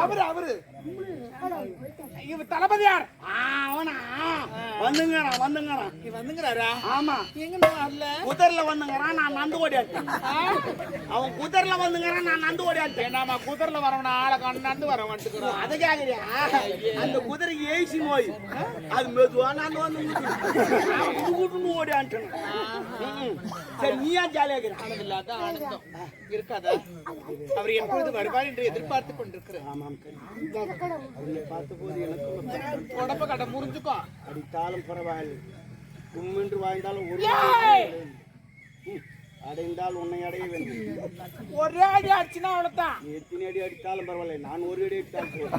அவரு அவரு. இவ தளபதியார் அவனா? வந்துங்கண்ணா வந்துங்கண்ணா நீ வந்துங்கிறாரா ஆமா. எங்க வரல? குதிரைல வந்துங்கிறான் நான் நந்து ஓடியாட்டேன் அவன் குதிரைல வந்துங்கிறான் நான் நந்து ஓடியாட்டேன் நாம குதிரைல வரவன ஆளை கண்டாண்டு வர வந்துக்கிறோம் அதை கேக்குறியா? அந்த குதிரை ஏசி நோய். அது மெதுவா நான் வந்து கூட்டுன்னு ஓடியாட்டேன் சரி நீ ஏன் ஜாலியா இருக்கிற? இல்லாத ஆனந்தம். இருக்காதா? அவர் எப்பொழுது வருவார் என்று எதிர்பார்த்து கொண்டிருக்கிறேன். ஆமாம் கண்ணு. அவனை பார்த்த போது எனக்கு உடம்ப கடை முறிஞ்சுக்கோ அடித்தாலும் பரவாயில்லை. உம்மென்று வாழ்ந்தாலும் ஒரு அடைந்தால் உன்னை அடைய வேண்டும். ஒரே அடி அடிச்சுனா அவ்வளவுதான். நீ எத்தனை அடி அடித்தாலும் பரவாயில்லை. நான் ஒரு அடி அடித்தால் போதும்.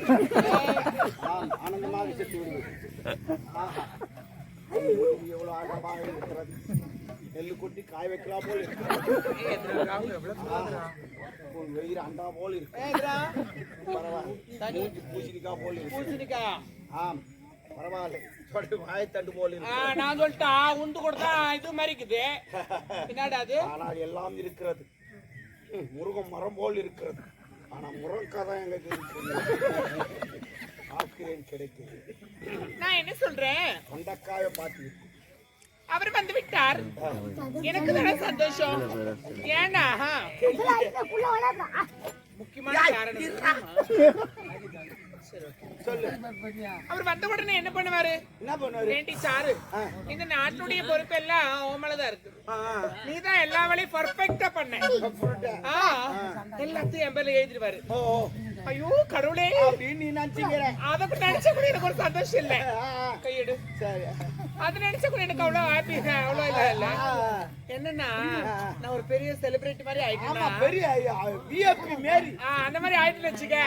ஆனந்தமாக செத்து விடுவேன் எவ்வளவு ஆழமாக இருக்கிறது. நெல்லு கொட்டி காய வைக்கலாம் போல். உன் வெயிறு அண்டா போல் இருக்கு? பரவாயில்லை. பூசணிக்காய் போல் இருக்கு. பூசணிக்கா? ஆம். பரவாயில்லை. வாயத்தண்டு போல் இருக்கு. நான் சொல்லிட்டா உண்டு கொடுத்தா இது மாதிரி இருக்குது என்னடா அது? ஆனால் எல்லாம் இருக்கிறது. ம், முருகம் மரம் போல் இருக்கிறது. ஆனா முருங்கதான் எங்க இருக்கிறது ஆக்கிறேன் கிடைக்குது நான் என்ன சொல்றேன்? கொண்டக்காய பார்த்து அவர் வந்து விட்டார். எனக்கு தானே சந்தோஷம். ஏன்னா முக்கியமான காரணம் சொல்லு அவர் வந்த உடனே என்ன பண்ணுவாரு? என்ன பண்ணுவாரு? சாரு. இந்த நாட்டுடைய பொறுப்பெல்லாம் ஓமலதான் இருக்கு. ஆ. நீதான் எல்லா வேலையும் பர்ஃபெக்டா பண்ண. எல்லாத்தையும் என் பேர்ல எழுதிடுவாரு. ஐயோ கடவுளே. அப்படின்னு நீ நினைச்சுக்கிற. அதை நினைச்ச கூட எனக்கு ஒரு சந்தோஷம் இல்ல. கையெடு. சரி. அது நினைச்ச கூட எனக்கு அவ்வளவு ஹாப்பி அவ்வளவு இல்ல இல்ல. என்னன்னா நான் ஒரு பெரிய செலிபிரிட்டி மாதிரி ஆமா ஆயிட்டேன்னா பெரிய விஐபி மாரி அந்த மாதிரி ஆயிட்டு வச்சுக்க.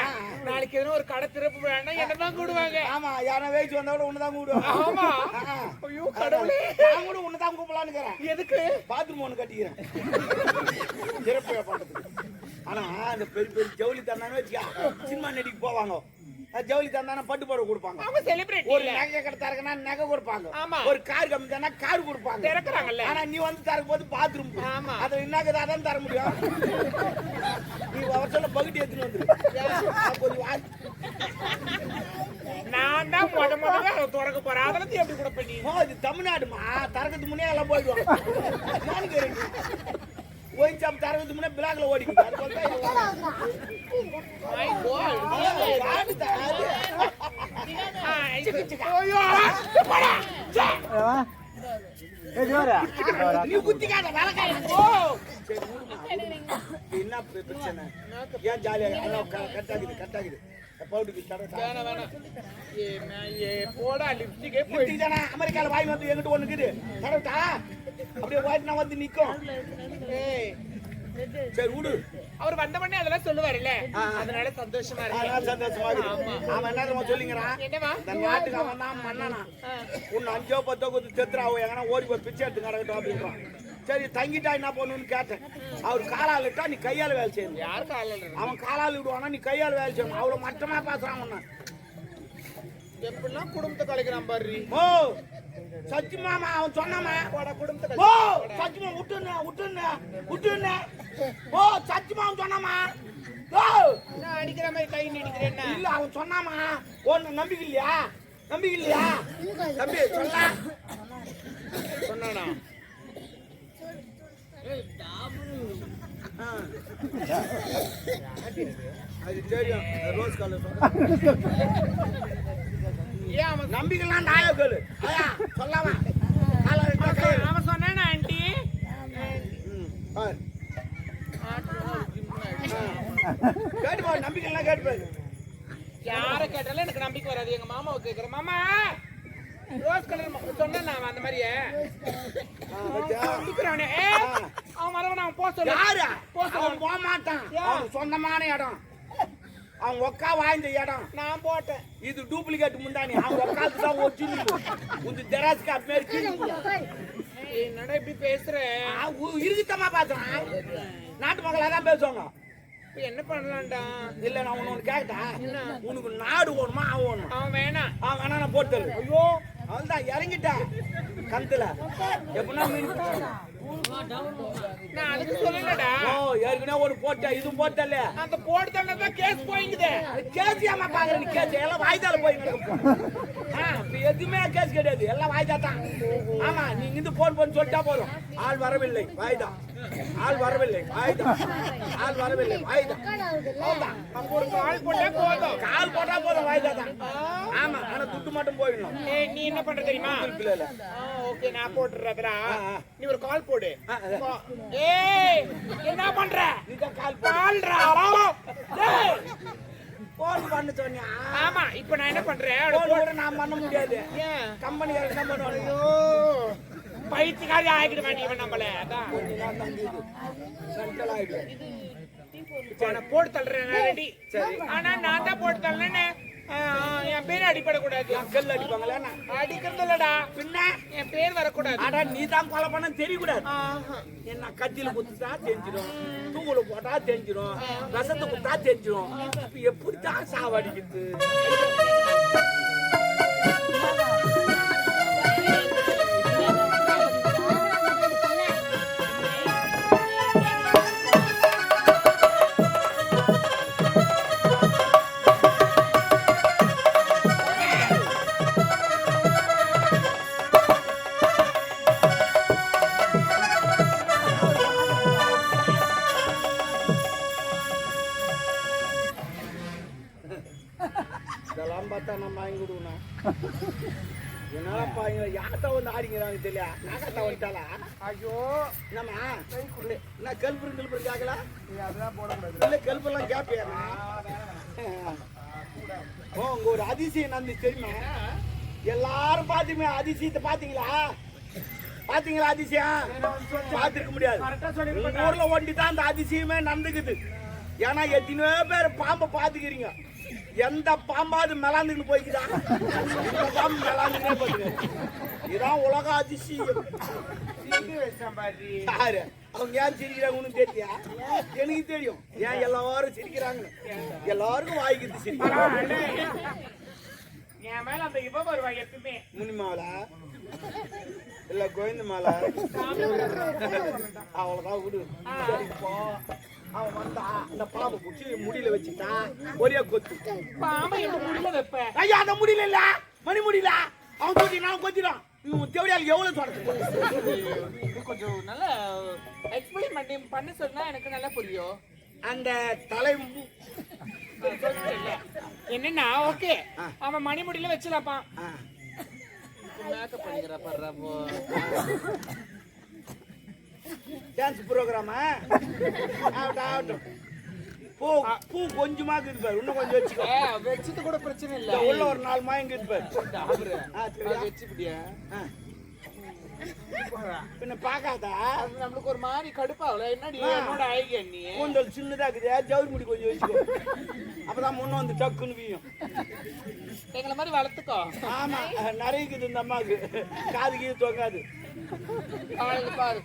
நாளைக்கு எதனா ஒரு கடை திறப்பு வேணா என்னதான் கூடுவாங்க. ஆமா யாரா வேச்சு வந்தா கூட உன்னதான் கூடுவாங்க. ஆமா. ஐயோ கடவுளே. நான் கூட உன்னதான் கூப்பிடலான்னு இருக்கிறேன். எதுக்கு? பாத்ரூம் ஒன்று கட்டிக்கிறேன். பண்றதுக்கு ஆனா அந்த பெரிய பெரிய ஜவுளி தந்தானே வச்சுக்கா சினிமா நடிக்கு போவாங்க. ஜவுளி தந்தானே பட்டு புடவை கொடுப்பாங்க. அவங்க செலிபிரிட்டி ஒரு நகை கடை தரக்குன்னா நகை கொடுப்பாங்க. ஆமா. ஒரு கார் கம்மி தானே கார் கொடுப்பாங்க. திறக்கறாங்கல்ல. ஆனா நீ வந்து தரக்கும் போது பாத்ரூம் ஆமா. அது என்னக்கு அதான் தர முடியும். நீ அவர் சொல்ல பகுதி எடுத்துன்னு வந்துரு. கொஞ்சம் நான் தான் முத முதல்ல அதை திறக்க போறேன். அதுல இருந்து எப்படி கூட பண்ணி ஓ, இது தமிழ்நாடுமா? தரக்கத்துக்கு முன்னே எல்லாம் போயிடுவாங்க. நானும் கேரண்டி ஓயின் சாப் தரக்கத்துக்கு முன்னே பிளாக்ல ஓடிக்குது அது போல தான் எல்லாம். My God. யாரு தராது? ஆ, இது- ஐயோ, போடா. சே. நீ குத்திக்காத வேலைக்கார ஓ சரி, விடுமா. என்ன பிர- பிரச்சனை ஏன் ஜாலியா எல்லாம் க- கட்டாகுது கட்டாகுது பவுடுக்கு தர வேணாம், வேணாம். ஏ, மே- ஏ, போடா லிப்ஸ்டிக்கே போயிடுச்சு லிப்டிக் தானே அமெரிக்கால வாங்கி வந்து எங்கிட்ட ஒண்ணு இருக்குது தரட்டா அப்படியே வாய்ட்டு நான் வந்து நிக்கும். ஏய், சரி விடு. அவர் வந்த உடனே அதெல்லாம் சொல்லுவாருல்ல. அதனால சந்தோஷமா இருக்கு. சந்தோஷமா இருக்குது அவன் என்ன சொல்லிங்கிறான்? என்னவா இந்த நாட்டுக்கு அவன் தான் மன்னனா. உன்னை அஞ்சோ பத்தோ கொடுத்து செத்துறாவோ எங்கன்னா ஓடி போய் பிச்சை எடுத்து கிடக்கட்டும் அப்படின்றான். சரி தங்கிட்டா என்ன பண்ணுன்னு கேட்டேன். அவர் காலால் இட்டா நீ கையால வேலை செய்யணும். யாருக்கு ஆள் அவன் காலால் விடுவானா நீ கையால வேலை செய்யணும். அவ்வளவு மட்டமா பேசுறான் உன்னை எப்படிலாம் குடும்பத்தை கலைக்கிறான் பாரு. ஓ சச்சி மாமா அவன் சொன்னாமா? ஓ கலை சச்சிமா விட்டுன்னு விட்டுன்னு விட்டுன்னு ஓ சச்சிமா அவன் சொன்னாமா? ஓ. அடிக்கிற மாதிரி கை நீடிக்கிறேன் இல்ல அவன் சொன்னாமா? ஒன்னு நம்பிக்கை இல்லையா? நம்பிக்கை இல்லையா? தம்பி சொல்ல சொன்னானா? அது தெரியும். Rose colour. அவன் நம்பிக்கைலாம் நாயா கேளு. சொல்லாமா. அவன் சொன்னானா ஆண்டி. ம், பாரு. கேட்டு பாரு நம்பிக்கைலாம் கேட்டு பாரு. யார கேட்டாலும் எனக்கு நம்பிக்கை வராது. எங்க மாமாவை கேக்குறேன். மாமா ரோஸ் கலர் சொன்னேன் நான் அந்த மாதிரியே? நம்பிக்கிறானே அவன் வரவன் அவன் சொல்லு. யாரு? போ சொல்லு. அவன் போக மாட்டான் சொந்தமான இடம். அவன் ஒக்கா வாய்ந்த இடம். நான் போட்டேன். இது டூப்ளிகேட் முந்தானி அவன் ஒக்காந்து தான் ஒரிஜினல் உங்க ஜெராஸ்க்கு அப்படி என்னடா இப்படி பேசுற? இருக்குத்தமா பாத்துறான் நாட்டு மக்களா தான் பேசுவாங்க. என்ன பண்ணலாம்டா? இல்ல நான் உன்னை ஒண்ணு கேட்டா? உனக்கு நாடு வேணுமா அவன் வேணுமா? அவன் வேணாம் அவன் வேணா நான் போட்டு ஐயோ. அவன் தான் இறங்கிட்டேன் கந்துல. எப்படின்னா மீன் நான் அதுக்கு சொல்லலடா. ஓ ஏற்கனவே ஒரு போட்டா இதுவும் போட்டல அந்த போட்டு தான் கேஸ் போயிங்குது. கேஸ் ஏமா பாக்குற? நீ கேஸ் எல்லாம் வாய்தால போய் கிடக்கும் ஆ, இப்ப எதுவுமே கேஸ் கிடையாது. எல்லாம் வாய்தா தான். ஆமா நீங்க இந்த போன் பண்ணி சொல்லிட்டா போதும். ஆள் வரவில்லை வாய்தா. ஆள் வரவில்லை வாய்தா. ஆள் வரவில்லை வாய்தா. கால் போட்டா போதும். கால் போட்டா போதும் வாய்தா தான். ஆமா ஆனா துட்டு மட்டும் போயிடணும். நீ என்ன பண்ற தெரியுமா? இல்ல. இல்ல ஓகே நான் ஆ. நீ ஒரு கால் போடு. ஏய் என்ன பண்ற? நீதான் கால் போன் பண்ண சொன்னியா ஆமா இப்போ நான் என்ன பண்றேன்? கூட நான் பண்ண முடியாது. ஏன்? கம்பெனி தான் பண்ணுவாங்க பைத்தியக்காரி ஆகிட வேண்டியவன் நம்மள. அதான். சென்ட்ரல் நான் போட்டு தள்ளுறேன் ரெடி. ஆனா நான் தான் போட்டு தள்ளேன்னு. என் பேர் அடிபடக்கூடாது. கல் அடிப்பாங்களே அடிக்கிறது இல்லடா பின்ன? என் பேர் வரக்கூடாது. ஆடா நீ தான் கொலை பண்ண தெரியக்கூடாது. என்ன கத்தியில குத்துட்டா தெரிஞ்சிடும் தூங்குல போட்டா தெரிஞ்சிடும் விஷத்தை குத்தா தெரிஞ்சிடும் இப்ப எப்படித்தான் சாவடிக்குது பாத்தீங்களா அதிசயம் பாத்துருக்க முடியாது. ஊர்ல ஒண்டி தான் அந்த அதிசயமே நடந்துக்குது. ஏன்னா எத்தனையோ பேர் பாம்பை பாத்துக்கிறீங்க எந்த பாம்பாவது மெலாந்துன்னு போய்க்குதா? பாம்பு மெலாந்துனே போகுது இதான் உலக அதிசயம். யாரு? அவங்க ஏன் சிரிக்கிறாங்கன்னு தெரியா? எனக்கு தெரியும். ஏன் எல்லாரும் சிரிக்கிறாங்கன்னு எல்லாருக்கும் வாய்க்குது சிரிக்கிறாங்க என் மேல அந்த இவ வருவா எப்பவுமே. முனிமாவல இல்ல கோவிந்த மாலை. அவ்வளவுதான் விடு. அவன் வந்தா அந்த பாம்பை பிடிச்சி முடியல வச்சுட்டா ஒரே கொத்து. பாம்பை என்ன முடியல வைப்ப? ஐயா அந்த முடியல இல்ல. மணி முடியல அவன் கொத்தி நான் கொத்திடான் இவன் தேவையால் எவ்வளவு தொடர்ந்து கொஞ்சம் நல்லா எக்ஸ்பிளைன் பண்ணி பண்ண சொன்னா எனக்கு நல்லா புரியும். அந்த தலை என்னன்னா ஓகே. அவன் மணிமுடியில வச்சிடப்பான் ஆ, மேக்கப் பண்ணிக்கிற படுறப்போ டான்ஸ் ப்ரோக்ராமா ஆகட்டும் ஆகட்டும் பூ பூ கொஞ்சமா இருக்குது பாரு இன்னும் கொஞ்சம் வச்சுக்கோ. வச்சது கூட பிரச்சனை இல்ல. உள்ள ஒரு நாலு மாயம் இருக்குது பாரு? வச்சுக்கிட்டியா. பின்ன பார்க்காதா? அது நம்மளுக்கு ஒரு மாதிரி கடுப்பாகல. என்னடி. என்னோட ஐடியா நீ? கூந்தல் சின்னதா இருக்குது ஜவுரி முடி கொஞ்சம் வச்சுக்கோ. அப்பதான் முன்ன வந்து டக்குன்னு வீயும். எங்களை மாதிரி வளர்த்துக்கோ. ஆமா நிறைய இருக்குது இந்த அம்மாவுக்கு. காது கீது தொங்காது. அவளுக்கு பாரு.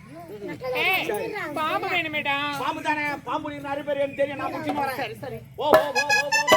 பாம்பு வேணுமேடா. பாம்பு தானே பாம்பு நிறைய பேர் எனக்கு தெரியும். நான் முடிச்சு வரேன். சரி சரி. ஓ ஓ ஓ ஓ.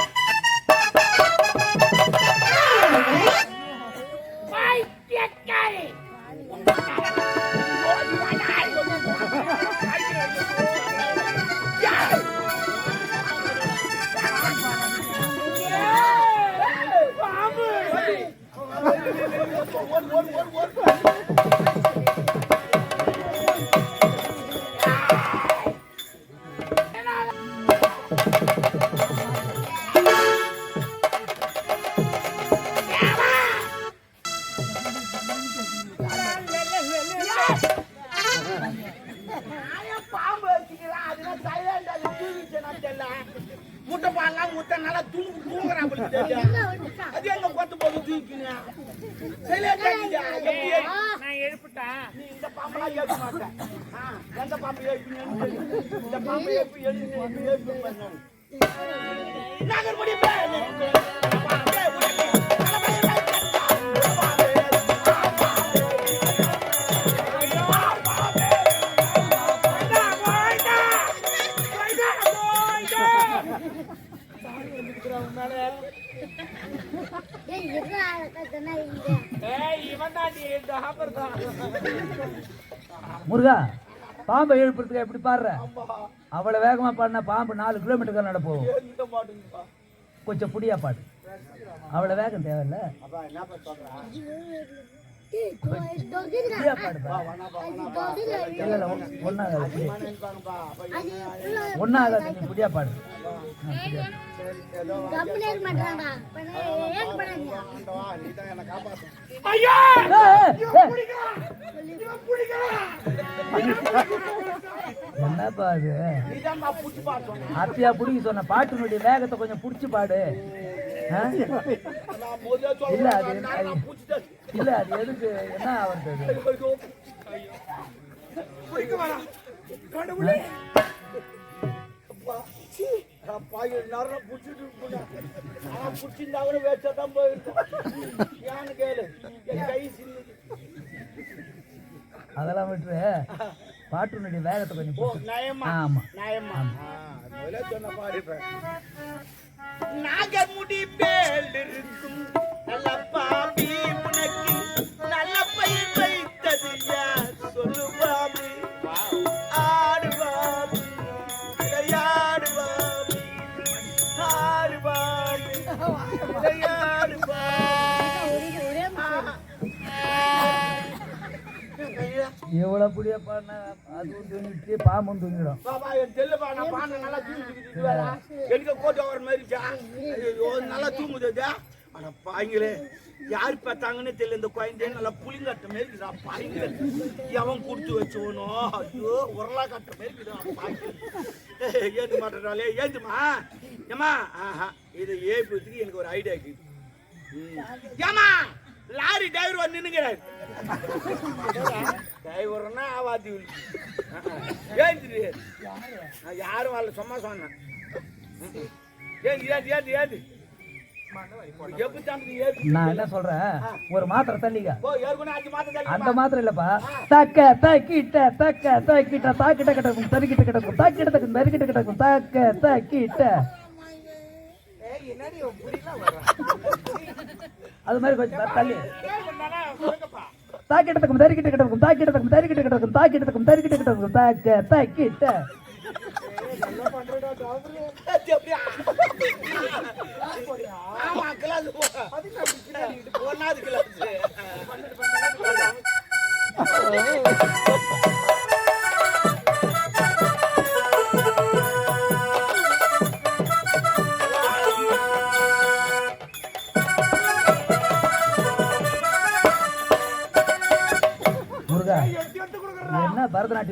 தான். முருகா பாம்பை எழுப்புறதுக்கு எப்படி பாடுற? அவ்வளவு வேகமா பாடினா பாம்பு நாலு கிலோமீட்டர் நட போகும். எந்த மாட்டுங்கப்பா கொஞ்சம் புடியா பாடு. அவ்வளவு வேகம் தேவையில்ல. ஒன்னாகாது புடியா பாடு. என்னப்பா அது அத்தியா புடிக்க சொன்ன பாட்டினுடைய வேகத்தை கொஞ்சம் புடிச்சு பாடு. இல்ல, அது- இல்ல அது எதுக்கு? என்ன ஆகுறது? நிறைய புடிச்சிட்டு இருக்குடா. ஆனா புடிச்சிருந்தா கூட வேஸ்டா தான் போயிருக்கும். ஏன்னு கேளு. கை சின்னது. அதெல்லாம் விட்டுரு பாட்டினுடைய வேகத்தை கொஞ்சம் நயமா? ஆமா நயமா? முதல்ல சொன்ன பாரு இப்ப. நாகமுடி எவ்வளவு புடியா பாடினா அதுவும் தூங்கிட்டு பாம்பும் தூங்கிடும். பாபா என் செல்லுப்பா நான் பானை நல்லா தூங்கிட்டு எனக்கு கோட்டை வர மாதிரிச்சா ஐயோ நல்லா தூங்குது இது. அட பாய்ங்களே யார் பார்த்தாங்கன்னு தெரியல இந்த குழந்தை நல்லா புளிங்கட்ட மாதிரி இருக்குதா பாய்ங்களே எவன் கொடுத்து வச்சவனோ ஐயோ உரலா கட்ட மாதிரி இருக்குதா பாய்ங்களே ஏந்து மாட்டாலே ஏந்துமா. ஏமா ஆஹா இதை ஏற்படுத்துக்கு எனக்கு ஒரு ஐடியா இருக்குது ம். ஏம்மா லாரி டிரைவர் வந்து நின்னுங்கிறாரு டிரைவர்னா ஆவாதி ஏந்திரி நான் யாரும் வரல சும்மா சொன்னேன். ஏந்தி ஏந்தி ஏந்தி ஏந்தி நான் என்ன சொல்றேன்? ஒரு மாத்திரை மாதம் அந்த மாத்திரை இல்லப்பா. தக்க தக்கிட்ட தக்க தக்கிட்ட தாக்கிட்ட கிடக்கும் தறிக்கிட்ட கிடக்கும் தாக்கிட்ட தக்கும் தறிக்கிட்ட கிடக்கும் தக்க தக்கிட்ட. அது மாதிரி கொஞ்சம் தள்ளி. என்னடா சொல்லுங்கப்பா தாக்கிட்ட தக்கும் தறிக்கிட்ட கிடக்கும் தாக்கிட்ட தக்கும் தறிக்கிட்ட கிடக்கும் தாக்கிட்ட தக்கும் தறிக்கிட்ட கிடக்கும். தாக்க தக்கிட்ட. ஆமா கிளாஸ் ஒன்னாவது கிளாஸ்.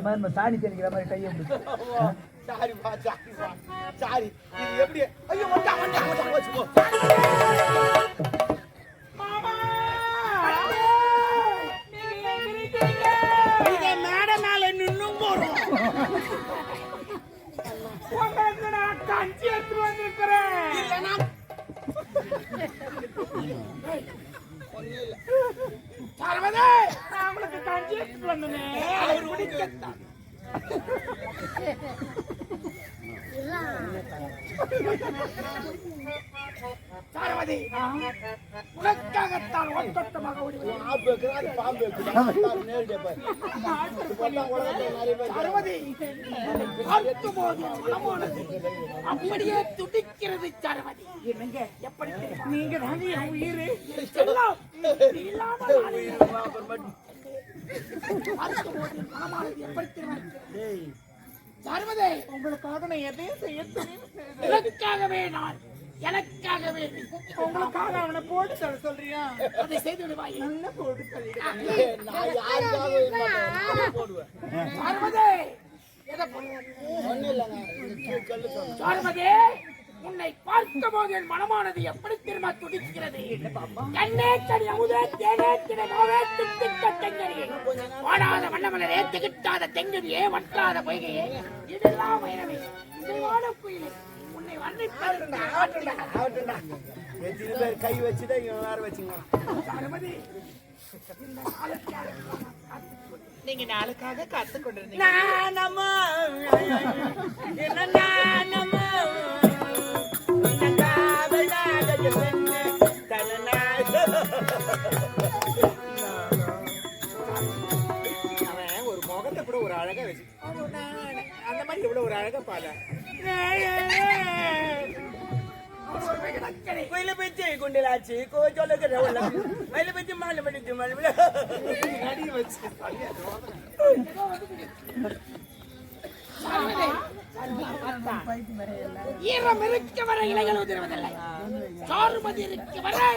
மாதிரி நம்ம சாணி தெரிக்கிற மாதிரி கையை பிடிச்சு. சாரி சாரிப்பா சாரி இது எப்படி? ஐயோ இப்பெல்லாம் உலகத்துல நிறைய பேர் சரவதி பார்க்கும் போது மனமானது அப்படியே துடிக்கிறது சரவதி. எப்படி? நீங்க தானே உயிர்? எல்லாம் நீ சர்வதே உங்களுக்காக நான் எதையும் செய்ய. எனக்காகவே நான் எனக்காகவே. உங்களுக்காக அவனை போட்டு தர சொல்றியா அதை செய்து விடுவாய் என்ன போட்டு. சர்வதே எதை பண்ணுவேன் ஒண்ணும் இல்லைங்க. இது உன்னை பார்க்கும் போது என் மனமானது எப்படி திரும்ப துடிக்கிறது? கண்ணே கடி அமுதே தேனே தினமாவே தெங்கரியே வாடாத வண்ணமலரே திகட்டாத தெங்கரியே வட்டாத பொய்கையே? இதெல்லாம் வைரவே உன்னை பேர் கை வச்சுதான் இவன் வேற வச்சுங்க நீங்க நாளுக்காக காத்து கொண்டிருந்தீங்க நானம்மா என்ன நானம்மா கோயில பிச்சு குண்டிலாச்சு கோச்சோலுக்கு மயில பிச்சு மாலை மடிச்சு மலை அடி வச்சு. ஈரம் இருக்க வரை இலைகள் உதிர்வதில்லை. சாருமதி இருக்க வரை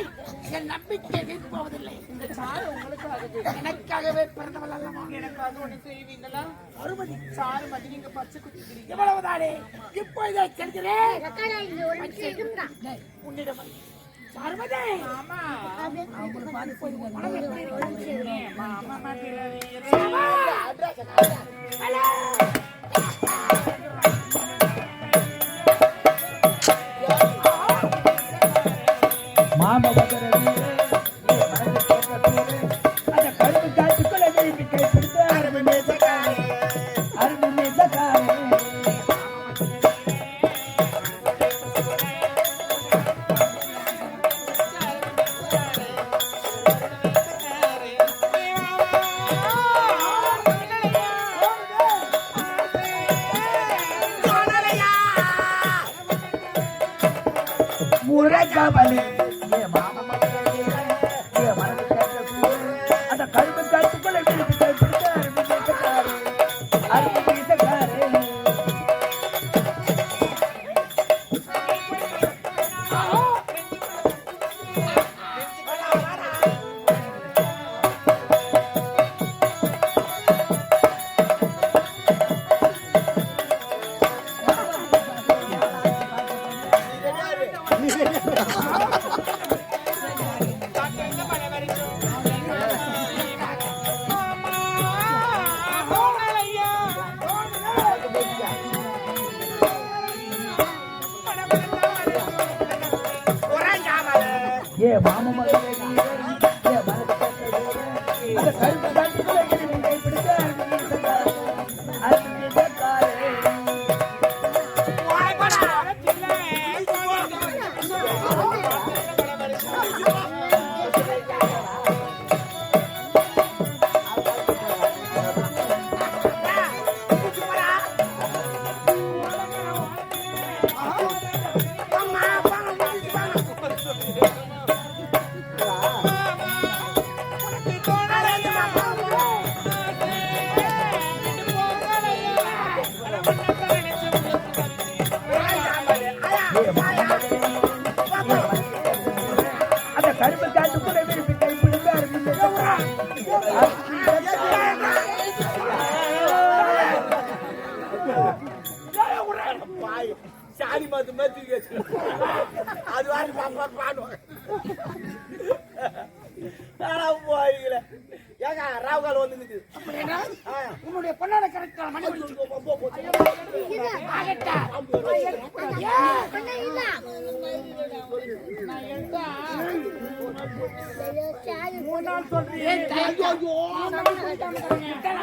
என் நம்பிக்கை நிற்பவதில்லை எனக்காகவே பிறந்தவள் அல்லவா எனக்காக ஒண்ணு செய்வீங்களா சாருமதி சாருமதி நீங்க பச்சை குத்திக்கிறீங்க இவ்வளவுதானே? இப்பொழுதே செல்கிறேன் அக்காடா இங்க ஒரு நிமிஷம் இருங்கடா. உன்னிடம் சாருமதி! ஆமா மாம மகர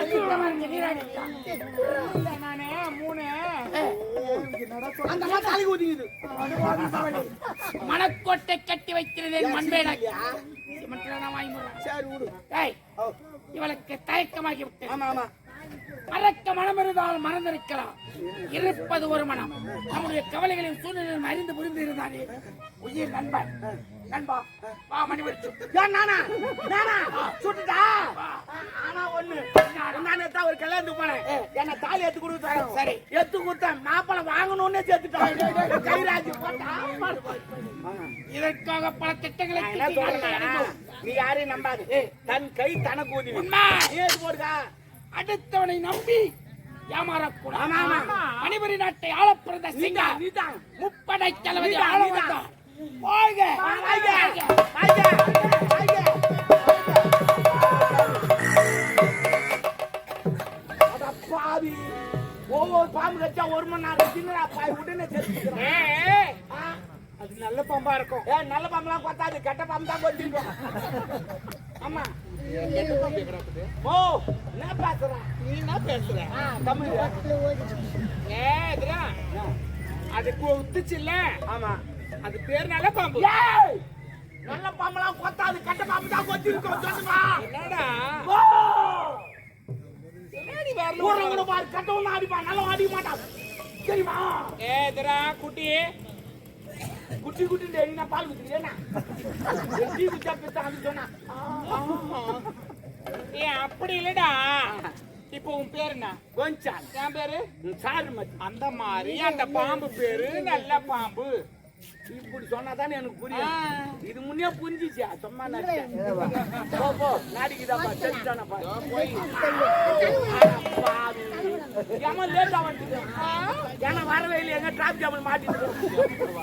அதிகமா இருக்கு நீராடி. அந்த மாதிரி தலைக்கு ஊத்திக்குது மணக்கோட்டை கட்டி வைக்கிறதேன் மண்பேடாக்கி. சிமெண்ட்ல நான் வாங்கி. சரி இவளுக்கு தயக்கமாகி விட்டது ஆமா ஆமா. மறக்க மனம் இருந்தால் மறந்திருக்கலாம். இருப்பது ஒரு மனம். நம்முடைய கவலைகளின் சூழ்நிலையும் அறிந்து புரிந்து இருந்தானே உயிர் நண்பன். நண்பா வா மணி நானா? நானா? சுட்டுட்டா? ஆனா ஒண்ணு. நானே? தான் ஒரு கல்யாணத்துக்கு போனேன். என்ன தாலி எடுத்து கொடுத்தாங்க சரி. எடுத்து கொடுத்தேன். மாப்பிளை வாங்கணும்னே சேர்த்துட்டான். கைராஜி போட்டா? இதற்காக பல திட்டங்களை. நீ யாரையும் நம்பாது. தன் கை தனக்கு எடுத்து போடுக்கா அடுத்தவனை நம்பி ஏமாறக்கூடாது. மணிபுரி நாட்டை ஆளப்பிறந்த சிங்கா நீதான் நீதான் முப்படை தளபதி ஆள நீதான். வந்தான் வாழ்க. வாழ்க. ஒவ்வொரு பாம்பு கச்சா ஒரு மணி நேரம் சின்னடா பாய் உடனே செத்துக்கிறேன். அது நல்ல பாம்பா இருக்கும். ஏ நல்ல பாம்பெல்லாம் கொத்தாது கெட்ட பாம்பு தான் கொத்திடுவோம் ஆமா. ஓ என்ன பேசுற? நீ என்ன பேசுற? தமிழ். பக்கத்துல ஓடிச்சு. அது குத்துச்சு இல்ல ஆமா. அது பேர் நல்ல பாம்பு. நல்ல பாம்பெல்லாம் கொத்தாது கெட்ட பாம்பு தான் கொத்திருக்கோம் சொல்லுமா? என்னடா? ஓ! ஊரங்க பாரு கட்டவன் அடிப்பான் நல்லா அடிக்க மாட்டான். தெரியுமா? ஏதுடா குட்டி. குட்டி குட்டி டேய் நான் பால் குடிக்கிறேனா டீ குடிச்சா பெத்த அது சொன்னா ஏ அப்படி இல்லடா இப்போ உன் பேர் என்ன கொஞ்சம் என் பேரு சாரு மச்சி அந்த மாதிரி அந்த பாம்பு பேரு நல்ல பாம்பு இப்படி சொன்னாதானே எனக்கு. புரியும். இது முன்னே புரிஞ்சிச்சா. சும்மா போ போ. நாடிக்குதாப்பா. தெரிஞ்சானப்பா ஏமா லேட்டா வந்துட்டு ஏன்னா வரவே இல்லை எங்க டிராபிக் ஜாமல் மாட்டிட்டு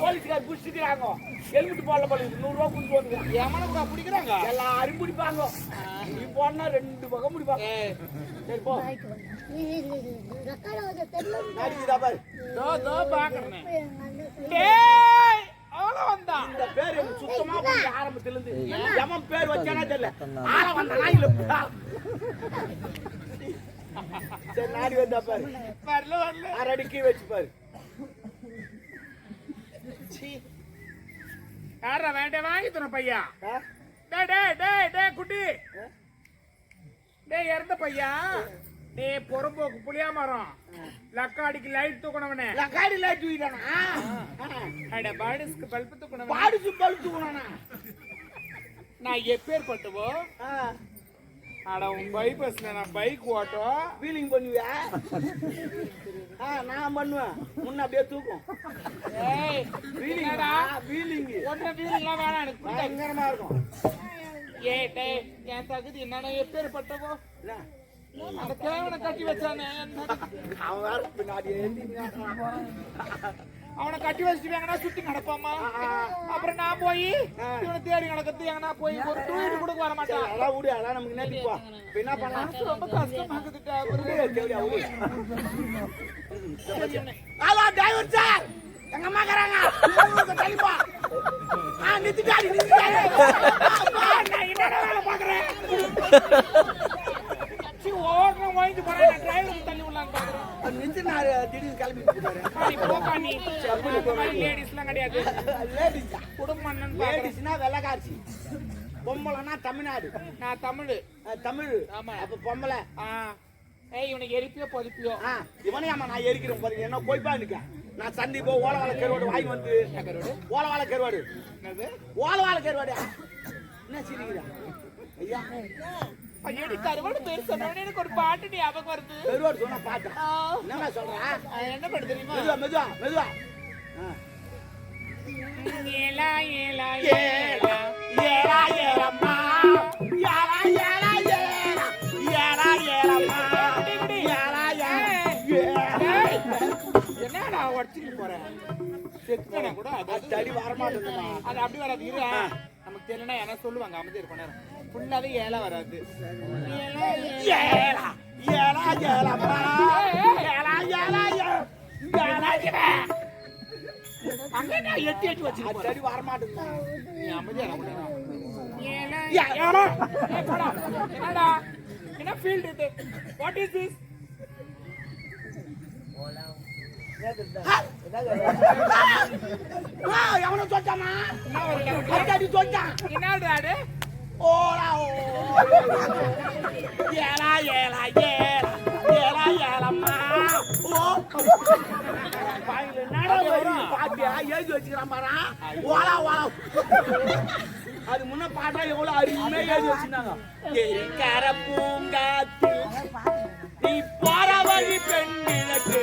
போலீஸ்கார் புடிச்சிக்கிறாங்க. ஹெல்மெட் போடல போல இருக்கு. நூறு ரூபா கொடுத்து வந்து கூட பிடிக்கிறாங்க? எல்லாரும் பிடிப்பாங்க. நீ போனா ரெண்டு பக்கம் பிடிப்பாங்க. சரி போ. நாடிக்குதா பாரு. தோ தோ பாக்குறேன். அவ்வளவு வந்தான் இந்த பேர் எனக்கு சுத்தமா புரியல ஆரம்பத்துல இருந்து எவன் பேர் வச்சானே தெரியல. ஆள வந்த நாயில சரி நாடி வந்தா பாரு. வரல வரல. அரடிக்கு வச்சு பாரு. யாரா வேண்டாம் வாங்கி தர பையா? டேய் டேய் டேய் டேய் குட்டி. டேய் இறந்த பையா. டேய் புறம்போக்கு புளியா மரம். லக்காடிக்கு லைட் தூக்கணவனே லக்காடி லைட் வீடானா அட பாடிஸ்க்கு பல்பு தூக்கணவனே பாடிச்சு பழுத்து போனானா நான் எப்பேற்பட்டவோ? அட உன் பைபஸ்ல நான் பைக் ஓட்டும் வீலிங் பண்ணுவியா? ஆ நான் பண்ணுவேன். முன்ன அப்படியே தூக்கும். ஏய் வீலிங் என்னடா? வீலிங் ஒன்ன வீரெல்லாம் வேணாம் எனக்கு. பயங்கரமா இருக்கும். ஏய் டேய் என் தகுதி என்னடா எப்பேற்பட்டவோ? என்ன? கேவனை கட்டி வச்சானே. என்ன- அவன் வேற பின்னாடி அவனை கட்டி வச்சுட்டு எங்கன்னா சுத்தி நடப்பாமா? அப்புறம் நான் போய் இவனை தேடி நடக்கிறது எங்கன்னா போய் ஒரு டூயிட் கூட வர மாட்டான் அதெல்லாம் விடு அதெல்லாம் நமக்கு நேற்றுப்பா என்ன பண்ணலாம் ரொம்ப கஷ்டமாக்குதுட்டா ஹலோ டிரைவர் சார் எங்க அம்மா தள்ளிப்பா நான் என்னடா வேலை பாக்குறேன் சி ஓடுறோம் வாங்கிட்டு போறேன். டிரைவர் தள்ளி விடலான்னு பாக்குறேன். நிறுத்தி நான் திடீர்னு கிளம்பி நீ போப்பா நீ அந்த மாதிரி லேடிஸ்லாம் கிடையாது. லேடிஸ்? குடும்பம் லேடிஸ்னா வெள்ளக்காட்சி பொம்பளைனா தமிழ்நாடு. நான் தமிழ். தமிழ். ஆமா. அப்ப பொம்பளை? ஏய் இவனுக்கு எரிப்பியோ பொலிப்பியோ ஆ இவனையாமா நான் எரிக்கிறேன் பாருங்க. என்ன போய்ப்பா இருக்கேன் நான் சந்தி போ ஓலவாழ கருவாடு வாங்கி வந்து. ஓலவாழ கருவாடு? என்னது? ஓலவாழ கருவாடு. என்ன சிரிக்கிறா? ஐயா. ஐயடி கருவாடு பேர் சொன்னோடனே எனக்கு ஒரு பாட்டு ஞாபகம் வருது. கருவாடு சொன்னா சொல்றேன் அது என்ன தெரியுமா? மெதுவா மெதுவா. ஏலா ஏலா ஏலா ஏலா. ஏலம்மா. ஏலா ஏலா ஏலா. ஏலா ஏலம்மா. ஏலா ஏலா. ஏய், என்னடா உடச்சிட்டு போற? செத்துனா கூட அது தடி வரமாட்டேங்குமா அது அப்படி வராது. இரு. நமக்கு தெரியலனா என்ன சொல்லுவாங்க? அமைதி இருக்கும் நேரம். ஃபுல்லாவே ஏலா வராது. அங்க எட்டி எட்டி நீ யா, ஏலா. ஏய், போடா. என்னடா? என்ன ஃபீல்ட் இது? வாட் இஸ் திஸ் ஆ, எவனோ சொல்லிட்டானா என்ன சொல்லிட்டான் என்னடா ஓலா ஓ ஏலா ஏலா ஏலா ஏலா ஏலம்மா ஓ பாட்டியா எழுதி வச்சுக்கிறான் பாரா ஓலா ஓலா அது முன்ன பாட்டா எவ்வளவு அருமையா எழுதி வச்சிருந்தாங்க. எரிக்கர பூங்காத்தில் நீ போற வழி பெண்ணிழக்கு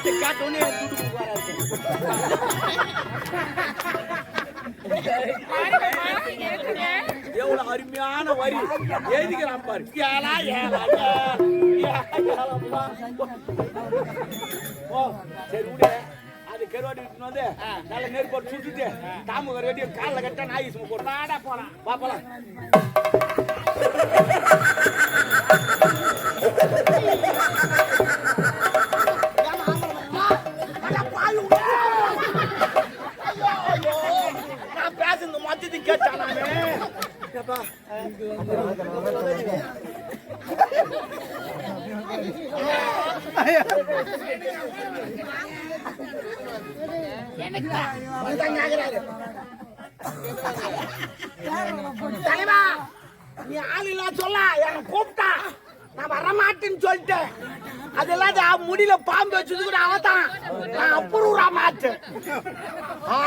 பாட்டு கேட்டோன்னே துடுப்பு வராது. எவ்வளவு அருமையான வரி. எழுதிக்கிறான் பாரு. ஏலா ஏலா. ஓ சரி விடு. அது கருவாடு எடுத்துன்னு வந்து நல்ல நெருப்பு போட்டு சுட்டுட்டு தாமு கட்டி காலில் கட்ட நாய் சும்மா போட்டு போலாம். பாப்பலாம் தலைவா நீ ஆள் இல்ல சொல்ல என்ன கூப்பிட்டா நான் வர மாட்டேன்னு சொல்லிட்டேன் அது இல்லாத முடியல பாம்பு வச்சது கூட அவதான் நான் அப்புறம் மாட்டேன் ஆ